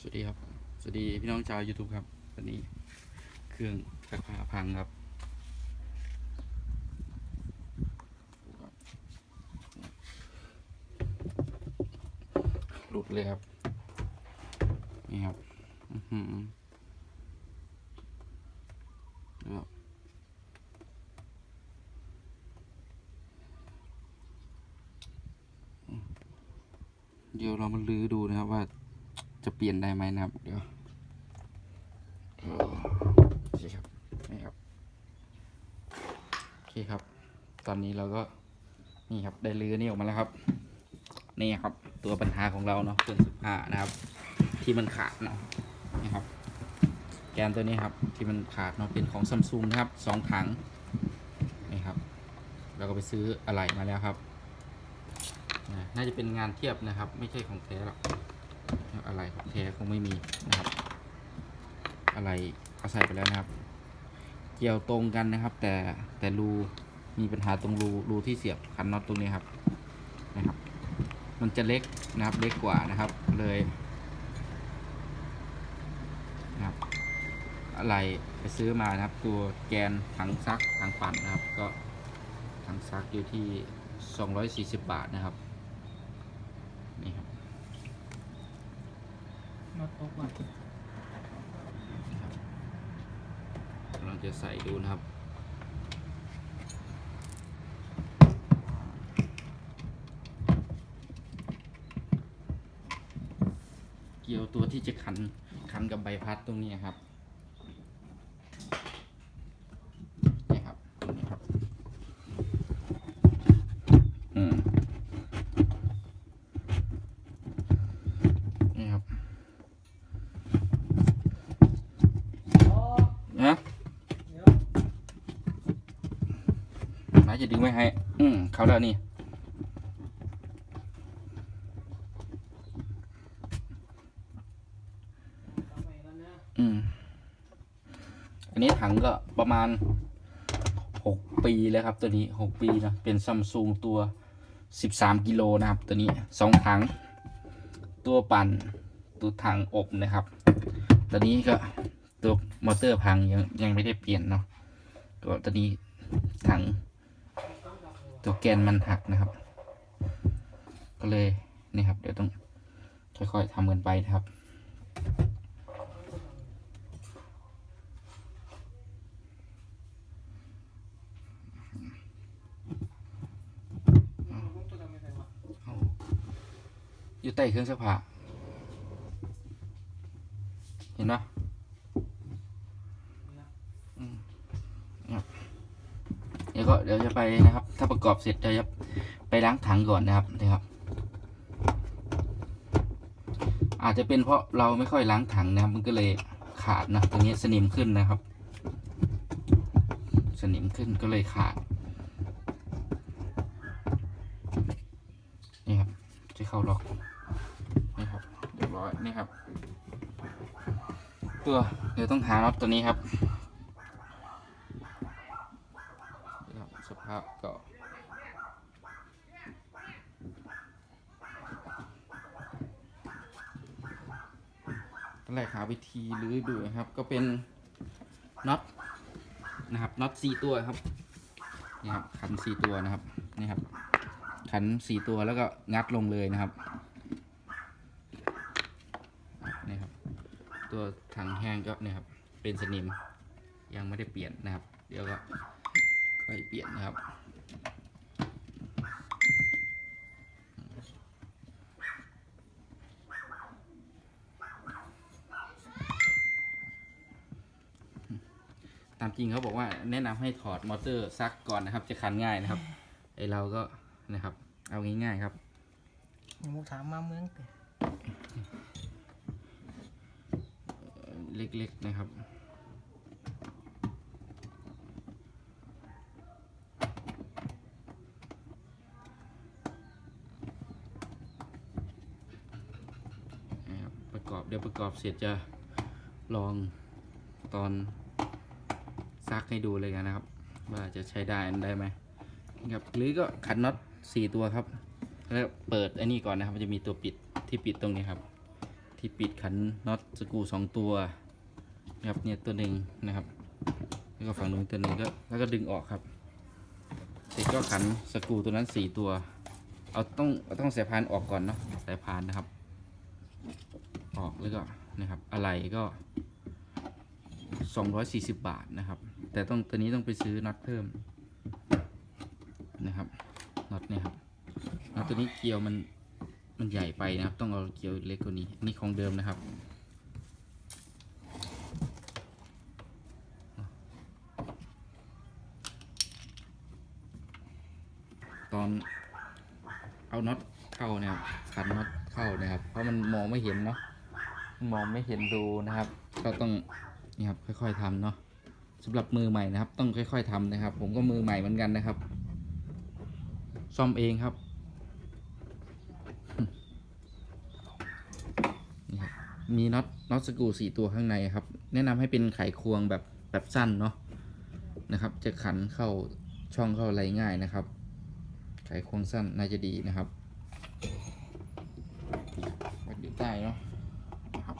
สวัสดีครับ สวัสดีพี่น้องชาว YouTube ครับวันนี้เครื่องซักผ้าพังครับหลุดเลยครับ นี่ครับอือหือแล้วเดี๋ยวเรามาลื้อดูนะครับว่า จะเปลี่ยนได้ไหมนะครับ เดี๋ยวโอเคครับนี่ครับโอเคครับ ตอนนี้เราก็นี่ครับได้ลื้อนี่ออกมาแล้วครับนี่ครับ ตัวปัญหาของเราเนาะเครื่องซักผ้านะครับ ที่มันขาดเนาะนี่ครับ แกนตัวนี้ครับที่มันขาดเนาะเป็นของซัมซุงนะครับสองถังนี่ครับเราก็ไปซื้ออะไหล่มาแล้วครับน่าจะเป็นงานเทียบนะครับ ไม่ใช่ของแท้หรอก อะไรของแท้คงไม่มีนะครับ อะไรเอาใส่ไปแล้วนะครับ เกี่ยวตรงกันนะครับ แต่แต่รูมีปัญหาตรงรูรูที่เสียบคันน็อตตรงนี้ครับนะครับ มันจะเล็กนะครับเล็กกว่านะครับเลยนะครับ อะไรไปซื้อมานะครับ ตัวแกนถังซักถังปั่นนะครับ ก็ถังซักอยู่ที่ 240 บาทนะครับ นี่ครับ น็อตตกว่ะเราจะใส่ดูนะครับ เกี่ยวตัวที่จะขันขันกับใบพัดตรงนี้ครับนี่ครับตรงนี้ครับ อืมนี่ครับ อ๋อ นะ เดี๋ยว น้า จะดึงไม่ให้ อืมเขาแล้วนี่นอืม อันนี้ถังก็ประมาณหกปีแล้วครับ ตัวนี้หกปีนะ เป็นซัมซุงตัวสิบสามกิโลนะครับ ตัวนี้สองถัง ตัวปั่น ตัวถังอบนะครับ ตัวนี้ก็ตัวมอเตอร์พังยังยังไม่ได้เปลี่ยนเนาะก็ตัวนี้ถัง ตัวแกนมันหักนะครับ ก็เลยนี่ครับ เดี๋ยวต้องค่อยๆทำกันไปนะครับอยู่ใต้เครื่องซักผ้าเห็นปะอืมครับเดี๋ยว ก็เดี๋ยวจะไปนะครับ ถ้าประกอบเสร็จจะไปล้างถังก่อนนะครับนะครับ อาจจะเป็นเพราะเราไม่ค่อยล้างถังนะครับ มันก็เลยขาดนะตรงนี้สนิมขึ้นนะครับ สนิมขึ้นก็เลยขาดนี่ครับจะเข้าล็อกนี่ครับเรียบร้อยนี่ครับ ตัวเดี๋ยวต้องหาน็อตตัวนี้ครับนี่ครับ สภาพก็ ตอนแรกหาวิธีรื้อดูนะครับ ก็เป็นน็อตนะครับน็อตสี่ตัวครับนี่ครับขันสี่ตัวนะครับนี่ครับ ขันสี่ตัวแล้วก็งัดลงเลยนะครับนี่ครับ ตัวถังแห้งก็เนี่ยครับ เป็นสนิมยังไม่ได้เปลี่ยนนะครับ เดี๋ยวก็ค่อยเปลี่ยนนะครับามจริงเขาบอกว่าแนะนำให้ถอดมอเตอร์ซักก่อนนะครับ จะคันง่ายนะครับไอเราก็นะครับ เอาง่ายๆครับหมูถามมาเมืองเตะเล็กๆนะครับนะครับประกอบเดี๋ยวประกอบเสร็จจะลองตอน ซักให้ดูเลยกันนะครับ ว่าจะใช้ได้ได้ไหมครับหรือก็ขันน็อตสี่ตัวครับ แล้วเปิดอ้นี่ก่อนนะครับมันจะมีตัวปิดที่ปิดตรงนี้ครับ ที่ปิดขันน็อตสกูสองตัวนะครับเนี่ยตัวหนึ่งนะครับ แล้วก็ฝั่งนู้นตัวหนึ่งก็แล้วก็ดึงออกครับเสร็จก็ขันสกูตัวนั้นสี่ตัว เอาต้องเอาต้องสายพานออกก่อนเนาะสายพานนะครับ ออกแล้วก็นะครับ อะไรก็ 240 บาทนะครับ แต่ต้องตัวนี้ต้องไปซื้อน็อตเพิ่มนะครับน็อตเนี่ยครับน็อตตัวนี้เกลียวมันมันใหญ่ไปนะครับ ต้องเอาเกลียวเล็กกว่านี้นี่ของเดิมนะครับตอนเอาน็อตเข้าเนี่ยขันน็อตเข้านะครับ เพราะมันมองไม่เห็นเนาะมองไม่เห็นดูนะครับ ก็ต้อง นี่ครับค่อย ๆทำเนาะสำหรับมือใหม่นะครับ ต้องค่อย ๆทำนะครับ ผมก็มือใหม่เหมือนกันนะครับ ซ่อมเองครับนี่ครับมีน็อตน็อตสกรูสี่ตัวข้างในครับ แนะนำให้เป็นไขควงแบบแบบสั้นเนาะนะครับ จะขันเข้าช่องเข้าอะไรง่ายนะครับ ไขควงสั้นน่าจะดีนะครับวัดอยู่ใต้เนาะนะครับ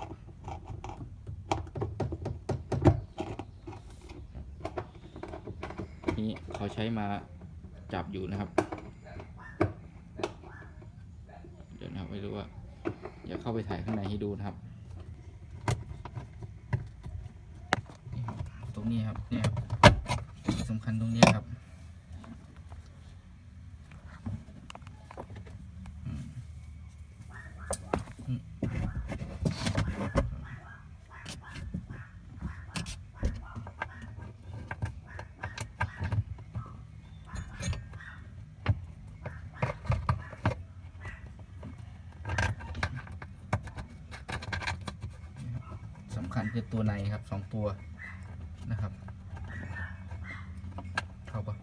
นี้เขาใช้มาจับอยู่นะครับ เดี๋ยวนะครับไม่รู้ว่าเดี๋ยวเข้าไปถ่ายข้างในให้ดูนะครับ ตรงนี้ครับเนี่ยสำคัญตรงนี้ คือตัวในครับสองตัวนะครับ เข้าปะ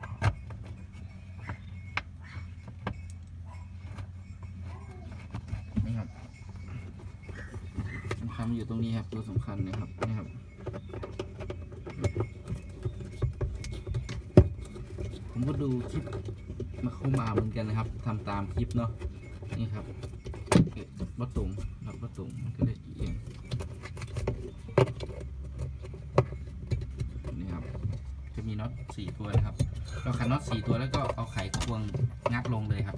นี่ครับสำคัญอยู่ตรงนี้ครับ ตัวสำคัญนะครับนี่ครับ ผมก็ดูคลิปมาเข้ามาเหมือนกันนะครับทำตามคลิปเนาะนี่ครับเอ๊ะวัดตุงครับวัดตุงมันก็เลยเอียง นี่ครับ จะมี น็อตสี่ตัวนะครับ เราขันน็อตสี่ตัวแล้วก็เอาไขควงงัดลงเลยครับ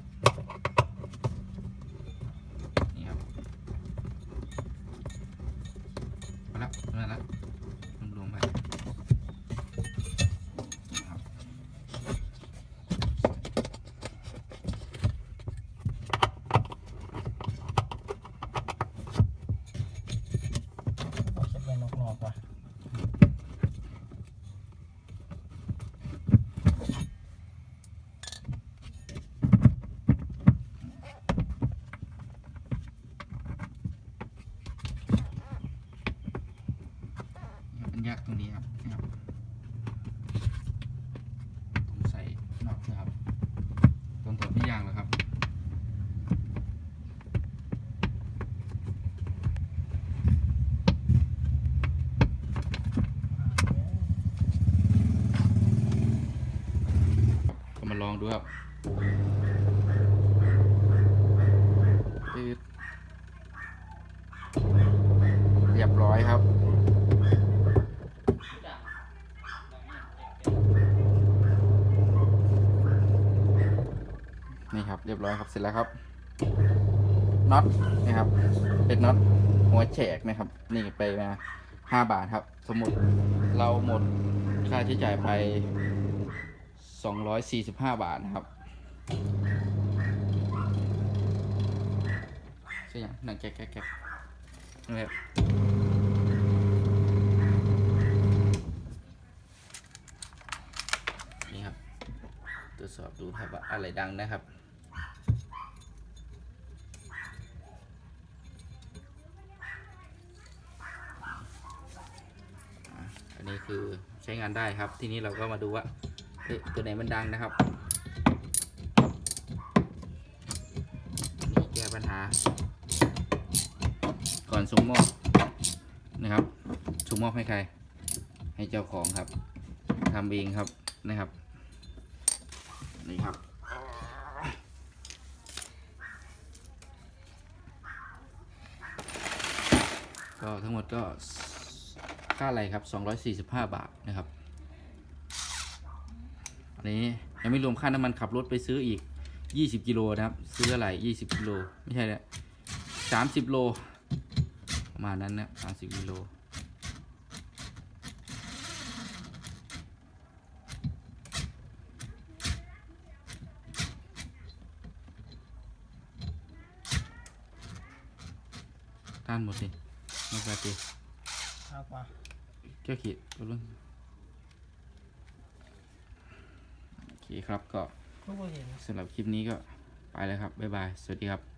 นี่ครับมาแล้วมาแล้วรวมๆไปนี่ครับ เก็บไว้นอกๆว่ะ มันยากตรงนี้ครับนี่ครับผมใส่ น็อนะครับตรงตัวไม่ยางแล้วครับ ก็มาลองดูครับปึ๊บเรียบร้อยครับ นี่ค ร้อยครับเสร็จแล้วครับน็อตนะครับเป็นน็อตหัวแฉกนะครับ นี่ไปมาห้าบาทครับ สมมติเราหมดค่าใช้จ่ายไปสองร้อยสี่สิบห้าบาทนะครับใช่ยังหนังแก๊กแก๊กแก๊กนี่ครับนี่ครับตรวจสอบดูครับว่าอะไรดังนะครับ อะอั นี้คือใช้งานได้ครับ ทีนี้เราก็มาดูว่าตัวไหนมันดังนะครับ นี่แก้ปัญหา ก่อนส่งมอบนะครับส่งมอบให้ใคร ให้เจ้าของครับทำเองครับนะครับนี่ครับก็ทั้งหมดก็ ค่าอะไรครับ 245 บาทนะครับ อันนี้ยังไม่รวมค่าน้ำมันขับรถไปซื้ออีก 20 กิโลนะครับ ซื้ออะไร20 กิโล ไม่ใช่แล้ว30 โล ประมาณนั้นนะ30 กิโลต้านหมดสิไม่ไปดิเอากว่า แค่ขีดก็เรื่องโอเคครับก็ลูกบ่เห็นสำหรับคลิปนี้ก็ไปแล้วครับ บ๊ายบาย สวัสดีครับ